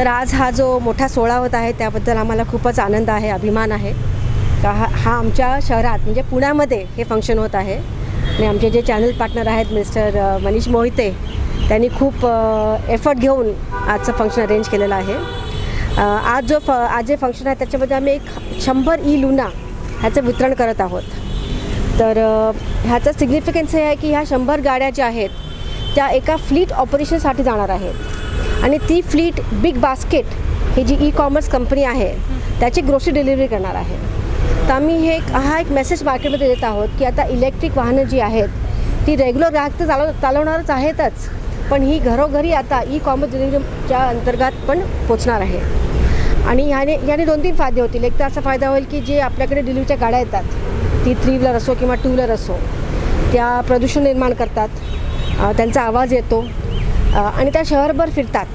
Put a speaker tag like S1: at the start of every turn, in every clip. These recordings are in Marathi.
S1: तर आज हा जो मोठा सोहळा होत आहे त्याबद्दल आम्हाला खूपच आनंद आहे अभिमान आहे. का हा हा आमच्या शहरात म्हणजे पुण्यामध्ये हे फंक्शन होत आहे. आणि आमचे जे चॅनल पार्टनर आहेत मिस्टर मनीष मोहिते त्यांनी खूप एफर्ट घेऊन आजचं फंक्शन अरेंज केलेलं आहे. आज जो फ आज जे फंक्शन आहे त्याच्यामध्ये आम्ही एक शंभर ई लुना ह्याचं वितरण करत आहोत. तर ह्याचं सिग्निफिकन्स हे आहे की ह्या शंभर गाड्या ज्या आहेत त्या एका फ्लीट ऑपरेशनसाठी जाणार आहेत. आणि ती फ्लीट बिग बास्केट ही जी ई कॉमर्स कंपनी आहे त्याची ग्रोसरी डिलिव्हरी करणार आहे. तर आम्ही हे एक हा एक मेसेज मार्केटमध्ये देत आहोत की आता इलेक्ट्रिक वाहनं जी आहेत ती रेग्युलर ग्राहक तर चालव चालवणारच आहेतच पण ही घरोघरी आता ई कॉमर्स डिलिव्हरीच्या अंतर्गत पण पोचणार आहे. आणि ह्याने याने दोन तीन फायदे होतील. एक तर असा फायदा होईल की जे आपल्याकडे डिलिव्हरीच्या गाड्या येतात ती थ्री व्हीलर असो किंवा टू व्हीलर असो त्या प्रदूषण निर्माण करतात. त्यांचा आवाज येतो. आणि त्या शहरभर फिरतात.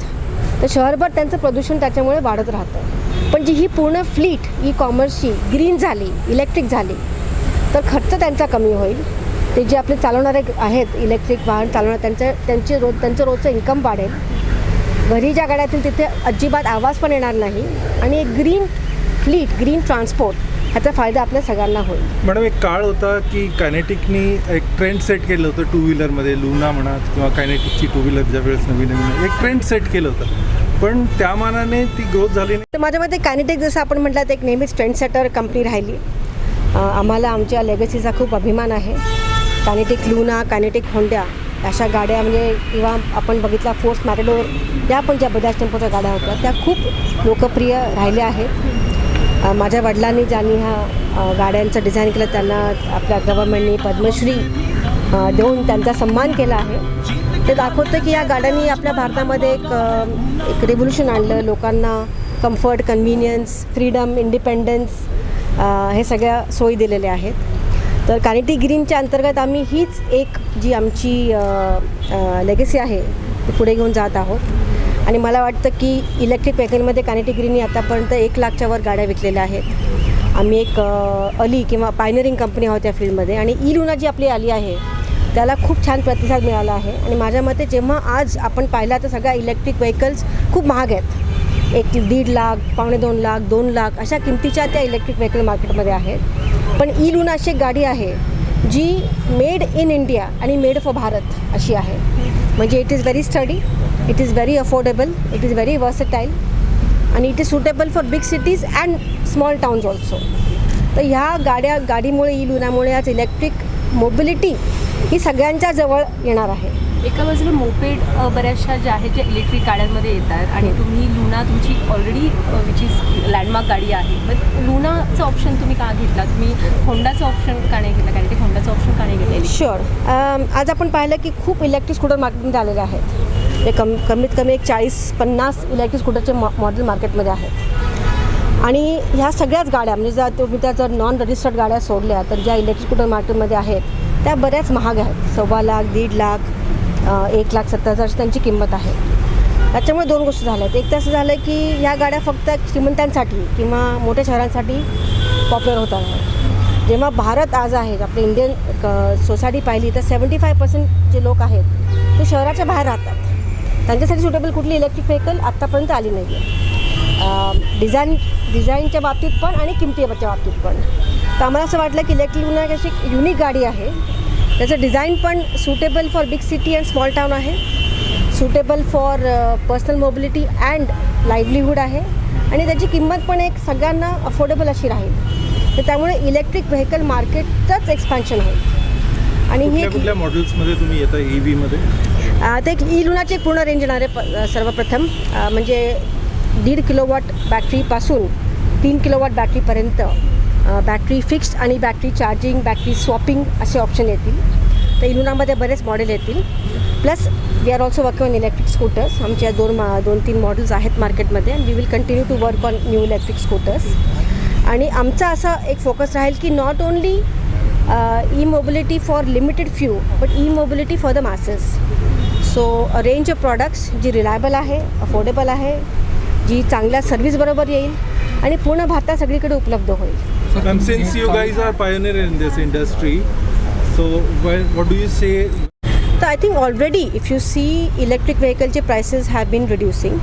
S1: तर शहरभर त्यांचं प्रदूषण त्याच्यामुळे वाढत राहतं. पण जी ही पूर्ण फ्लीट ई कॉमर्सची ग्रीन झाली इलेक्ट्रिक झाली तर खर्च त्यांचा कमी होईल. ते जे आपले चालवणारे आहेत इलेक्ट्रिक वाहन चालवणार त्यांचं त्यांचे रोज त्यांचं रोजचं इन्कम वाढेल. घरी ज्या गाड्यातील तिथे अजिबात आवाज पण येणार नाही. आणि एक ग्रीन फ्लीट ग्रीन ट्रान्सपोर्ट ह्याचा फायदा आपल्या सगळ्यांना होईल.
S2: मॅडम एक काळ होता की कायनेटिकनी एक ट्रेंड सेट केलं होतं टू व्हीलरमध्ये लुना म्हणा किंवा कायनेटिकची टू व्हीलर ज्या वेळेस नवीन नवीन एक ट्रेंड सेट केलं होतं. पण त्या मानाने ती ग्रोथ झाली नाही.
S1: तर माझ्या मते कायनेटिक जसं आपण म्हटलं तर एक नेहमीच ट्रेंड सेटर कंपनी राहिली आम्हाला आमच्या लेगसीचा खूप अभिमान आहे. कायनेटिक लुना कायनेटिक होंड्या अशा गाड्या म्हणजे किंवा आपण बघितला फोर्स मॅरेडोर या पण ज्या बजाज टेम्पोच्या गाड्या होत्या त्या खूप लोकप्रिय राहिल्या आहेत. माझ्या वडिलांनी ज्यांनी ह्या गाड्यांचं डिझाईन केलं त्यांना आपल्या गव्हर्मेंटनी पद्मश्री देऊन त्यांचा सन्मान केला आहे. ते दाखवतं की या गाड्यांनी आपल्या भारतामध्ये एक एक रेव्होल्युशन आणलं. लोकांना कम्फर्ट कन्व्हिनियन्स फ्रीडम इंडिपेंडन्स हे सगळ्या सोयी दिलेल्या आहेत. तर कानिटी ग्रीनच्या अंतर्गत आम्ही हीच एक जी आमची लेगसी आहे ती पुढे घेऊन जात आहोत. आणि मला वाटतं की इलेक्ट्रिक व्हेकलमध्ये कानिटी आतापर्यंत एक लाखच्या वर गाड्या विकलेल्या आहेत. आम्ही एक अली किंवा पायनरिंग कंपनी आहोत त्या फील्डमध्ये आणि ई लुना जी आपली आली आहे त्याला खूप छान प्रतिसाद मिळाला आहे आणि माझ्या मते जेव्हा आज आपण पाहिला तर सगळ्या इलेक्ट्रिक व्हेकल्स खूप महाग आहेत. एक दीड लाख पावणे दोन लाख दोन लाख अशा किमतीच्या त्या इलेक्ट्रिक व्हेकल मार्केटमध्ये आहेत. पण ई लुना अशी एक गाडी आहे जी मेड इन इंडिया आणि मेड फॉर भारत अशी आहे. म्हणजे it is very sturdy. It is very affordable it is very versatile आणि it is suitable for big cities and small towns also तर ह्या गाड्या गाडीमुळे ई लुनामुळे आज इलेक्ट्रिक मोबिलिटी ही सगळ्यांच्या जवळ येणार आहे.
S3: एका बाजूला मोपेड बऱ्याचशा ज्या आहेत ज्या इलेक्ट्रिक गाड्यांमध्ये येतात आणि तुम्ही लुना तुमची ऑलरेडी विच इज लँडमार्क गाडी आहे. मग लुनाचं ऑप्शन तुम्ही का घेतला? तुम्ही होंडाचं ऑप्शन का नाही घेतला? कारण ते होंडाचं ऑप्शन का नाही घेतलेली?
S1: शुअर आज आपण पाहिलं की खूप इलेक्ट्रिक स्कूटर मार्केटमध्ये आलेले आहेत. ते कम कमीत कमी एक चाळीस पन्नास इलेक्ट्रिक स्कूटरचे मॉ मॉडेल मार्केटमध्ये आहेत आणि ह्या सगळ्याच गाड्या म्हणजे जर तुम्ही त्या जर नॉन रजिस्टर्ड गाड्या सोडल्या तर ज्या इलेक्ट्रिक स्कूटर मार्केटमध्ये आहेत त्या बऱ्याच महाग आहेत. सव्वा लाख दीड लाख एक लाख सत्तर हजार त्यांची किंमत आहे. त्याच्यामुळे दोन गोष्टी झाल्या आहेत. एक तर असं झालं की ह्या गाड्या फक्त श्रीमंतांसाठी किंवा मोठ्या शहरांसाठी पॉप्युलर होत आहेत जेव्हा भारत आज आहे आपली इंडियन सोसायटी पाहिली तर सेवन्टी फाय पर्सेंट जे लोक आहेत ते शहराच्या बाहेर राहतात. त्यांच्यासाठी सुटेबल कुठली इलेक्ट्रिक व्हेकल आत्तापर्यंत आली नाही आहे डिझाईन डिझाईनच्या बाबतीत पण आणि किमतीच्या बाबतीत पण. तर आम्हाला असं वाटलं की इलेक्ट्रिक लुना एक अशी युनिक गाडी आहे. त्याचं डिझाईन पण suitable for big city and small town आहे. Suitable for personal mobility and livelihood आहे. आणि त्याची किंमत पण एक सगळ्यांना अफोर्डेबल अशी राहील. तर त्यामुळे इलेक्ट्रिक व्हेकल मार्केटचंच एक्सपान्शन होईल आणि हे
S2: कुठल्या मॉडेल्समध्ये तुम्ही येता ई व्हीमध्ये
S1: ते ई पूर्ण रेंज येणार आहे प सर्वप्रथम. म्हणजे दीड किलोवॉट बॅटरीपासून तीन किलोवॉट बॅटरीपर्यंत बॅटरी फिक्स्ड आणि बॅटरी चार्जिंग बॅटरी स्वॉपिंग असे ऑप्शन येतील. तर इलुनामध्ये बरेच मॉडेल येतील. Plus we are also working on electric scooters आमच्या दोन मा दोन तीन मॉडेल्स आहेत मार्केटमध्ये and we will continue to work on new electric scooters आणि आमचा असा एक फोकस राहील की not only e mobility for limited few but e mobility for the masses so a range of products G reliable आहे अफोर्डेबल आहे जी चांगल्या सर्व्हिसबरोबर येईल आणि पूर्ण भारतात सगळीकडे उपलब्ध होईल. तर I think already if you see electric व्हेकलचे prices have been reducing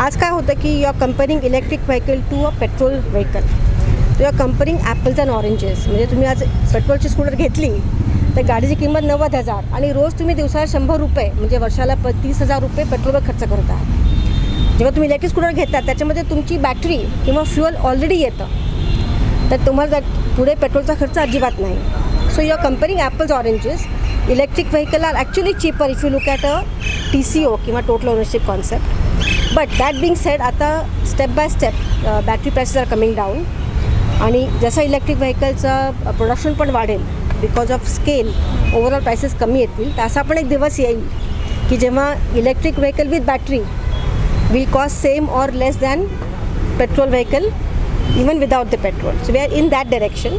S1: आज काय होतं की you are comparing electric vehicle to a petrol vehicle you are comparing apples and oranges म्हणजे तुम्ही आज पेट्रोलची स्कूटर घेतली तर गाडीची किंमत नव्वद हजार आणि रोज तुम्ही दिवसाला शंभर रुपये म्हणजे वर्षाला प तीस हजार रुपये पेट्रोलवर खर्च करत आहात. जेव्हा तुम्ही इलेक्ट्रिक स्कूटर घेता त्याच्यामध्ये तुमची बॅटरी किंवा फ्युअल ऑलरेडी येतं. तर तुम्हाला पुढे पेट्रोलचा खर्च अजिबात नाही. So you comparing apples oranges electric vehicle are actually cheaper if you look at a T C O किंवा total ownership concept but that being said आता step by step battery prices are coming down आणि जसं इलेक्ट्रिक व्हेकलचं प्रोडक्शन पण वाढेल because of scale overall prices कमी येतील. तर असा पण एक दिवस येईल की जेव्हा electric vehicle with battery will cost same or less than petrol vehicle even without the petrol so we are in that direction.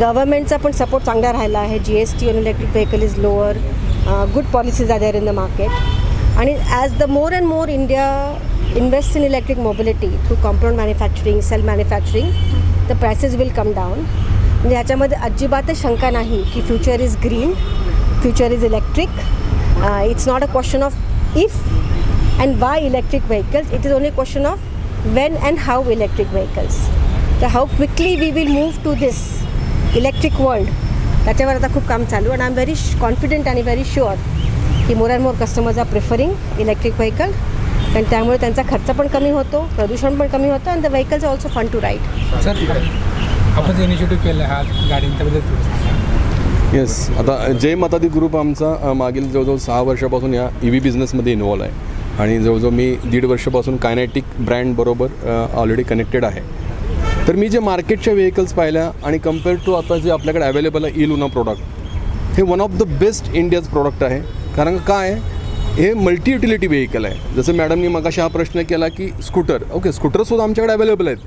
S1: गव्हर्नमेंटचा पण सपोर्ट चांगला राहिला आहे. G S T on electric vehicle is lower good policies are there in the market आणि as the more and more India invest in electric mobility through compound manufacturing cell manufacturing the prices will come down ह्याच्यामध्ये अजिबातच शंका नाही की future is green future is electric it's not a question of if and why electric vehicles it is only question of when and how electric vehicles तर how quickly we will move to this electric world त्याच्यावर आता खूप काम चालू आणि आय एम व्हेरी कॉन्फिडंट आणि व्हेरी शुअर की more and more customers are preferring electric vehicle कारण त्यामुळे त्यांचा खर्च पण कमी होतो प्रदूषण पण कमी होतं and the vehicles also fun to ride
S4: आपण जे इनिशिएटिव्ह केलं हा गाडी थोडं
S5: येस आता जय मातादी ग्रुप आमचा मागील जवळजवळ सहा वर्षापासून या ई व्ही बिझनेसमध्ये इन्वॉल्व आहे. आणि जवळजवळ मी दीड वर्षापासून कायनेटिक ब्रँडबरोबर ऑलरेडी कनेक्टेड आहे. तर मी जे मार्केटच्या व्हेकल्स पाहिल्या आणि कंपेअर टू आता जे आपल्याकडे अवेलेबल आहे ई लुना प्रोडक्ट हे one of the best India's product आहे. कारण काय आहे? हे मल्टी युटिलिटी व्हेकल आहे. जसं मॅडमनी मगाशी हा प्रश्न केला की स्कूटर ओके स्कूटरसुद्धा आमच्याकडे अवेलेबल आहेत.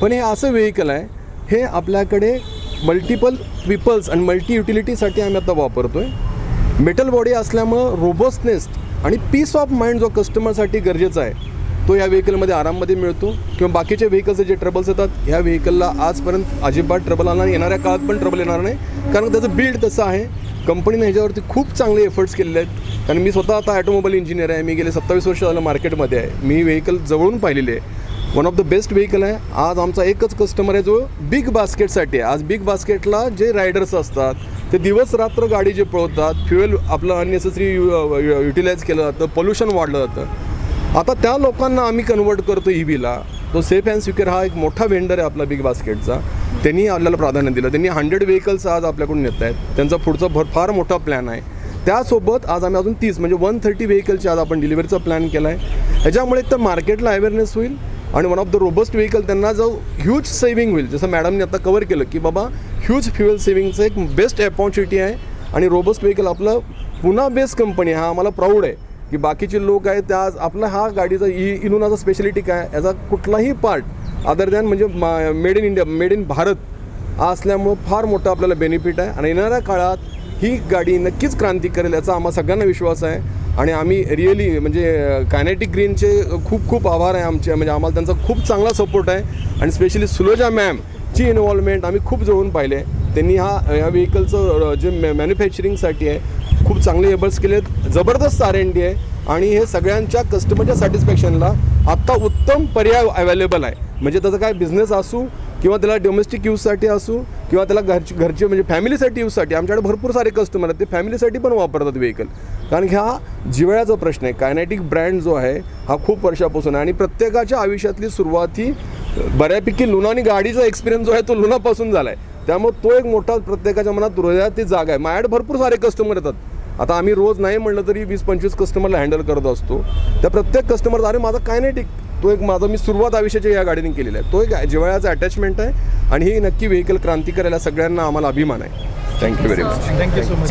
S5: पण हे असं व्हेकल आहे हे आपल्याकडे मल्टिपल पीपल्स आणि मल्टी युटिलिटीसाठी आम्ही आता वापरतो आहे मेटल बॉडी असल्यामुळं रोबस्टनेस आणि पीस ऑफ माइंड जो कस्टमरसाठी गरजेचा आहे तो या व्हेकलमध्ये आराममध्ये मिळतो. किंवा बाकीचे व्हेकल्सचे जे ट्रबल्स येतात ह्या व्हेकलला आजपर्यंत अजिबात ट्रबल आला नाही. येणाऱ्या काळात पण ट्रबल येणार नाही. कारण त्याचं बिल्ड तसं आहे. कंपनीने ह्याच्यावरती खूप चांगले एफर्ट्स केलेले आहेत. कारण मी स्वतः आता ॲटोमोबाईल इंजिनियर आहे. मी गेले सत्तावीस वर्ष झालं मार्केटमध्ये आहे. मी व्हेकल जवळून पाहिलेली आहे. One of the best vehicle आहे. आज आमचा एकच कस्टमर आहे जो बिग बास्केटसाठी आहे. आज बिग बास्केटला जे रायडर्स असतात ते दिवस रात्र गाडी जे पळवतात फ्युएल आपलं अननेसेसरी युटिलाइज केलं जातं पोल्युशन वाढलं जातं. आता त्या लोकांना आम्ही कन्वर्ट करतो ई व्हीला तो सेफ अँड सिक्युअर हा एक मोठा वेंडर आहे आपला बिग बास्केटचा त्यांनी आपल्याला प्राधान्य दिलं. त्यांनी हंड्रेड व्हेकल्स आज आपल्याकडून येत आहेत. त्यांचा पुढचा भर फार मोठा प्लॅन आहे. त्यासोबत आज आम्ही अजून तीस म्हणजे वन थर्टी व्हेकलची आज आपण डिलिव्हरीचा प्लॅन केला आहे ह्याच्यामुळे एक तर मार्केटला अवेअरनेस होईल. आणि one of the robust vehicle त्यांना जो ह्यूज सेविंग होईल जसं मॅडमने आता कवर केलं की बाबा ह्यूज फ्युएल सेव्हिंगचं एक बेस्ट अपॉर्च्युनिटी आहे. आणि रोबस्ट व्हेकल आपलं पुन्हा बेस्ट कंपनी हा आम्हाला प्राऊड आहे की बाकीचे लोक आहेत त्या आज आपला हा गाडीचा इ इनोनाचा स्पेशालिटी काय? याचा कुठलाही पार्ट अदर दॅन म्हणजे made in India made in Bharat असल्यामुळं फार मोठा आपल्याला बेनिफिट आहे. आणि येणाऱ्या काळात ही गाडी नक्कीच क्रांती करेल याचा आम्हा सगळ्यांना विश्वास आहे. आणि आम्ही रिअली म्हणजे कायनेटिक ग्रीनचे खूप खूप आभार आहे आमचे. म्हणजे आम्हाला त्यांचा खूप चांगला सपोर्ट आहे. आणि स्पेशली सुलोजा मॅमची इन्व्हॉल्वमेंट आम्ही खूप जवळून पाहिले. त्यांनी हा या व्हेकलचं जे मॅ मॅन्युफॅक्चरिंगसाठी आहे खूप चांगले एबल्स केले आहेत. जबरदस्त आर एन डी आहे. आणि हे सगळ्यांच्या कस्टमरच्या सॅटिस्फॅक्शनला आत्ता उत्तम पर्याय अवेलेबल आहे. म्हणजे त्याचा काय बिझनेस असू किंवा त्याला डोमेस्टिक यूजसाठी असू किंवा त्याला घरचे घरचे म्हणजे फॅमिलीसाठी यूजसाठी आमच्याकडे भरपूर सारे कस्टमर आहेत. ते फॅमिलीसाठी पण वापरतात व्हेकल कारण की हा जिव्हाळ्याचा प्रश्न आहे. कायनेटिक ब्रँड जो आहे हा खूप वर्षापासून आहे. आणि प्रत्येकाच्या आयुष्यातली सुरुवात ही बऱ्यापैकी लुना आणि गाडीचा एक्सपिरियन्स जो आहे तो लुनापासून झाला आहे त्यामुळे तो एक मोठा प्रत्येकाच्या मनात हृदयात जागा आहे. माझ्याकडे भरपूर सारे कस्टमर येतात. आता आम्ही रोज नाही म्हणलं तरी वीस पंचवीस कस्टमरला हँडल करत असतो. त्या प्रत्येक कस्टमर अरे माझा कायनेटिक तो एक माझा मी सुरुवात आयुष्याच्या या गाडीने केलेला आहे. तो एक जिव्हाळ्याचा अटॅचमेंट आहे. आणि ही नक्की व्हेकल क्रांती करायला सगळ्यांना आम्हाला अभिमान आहे. Thank you very much
S2: thank you so much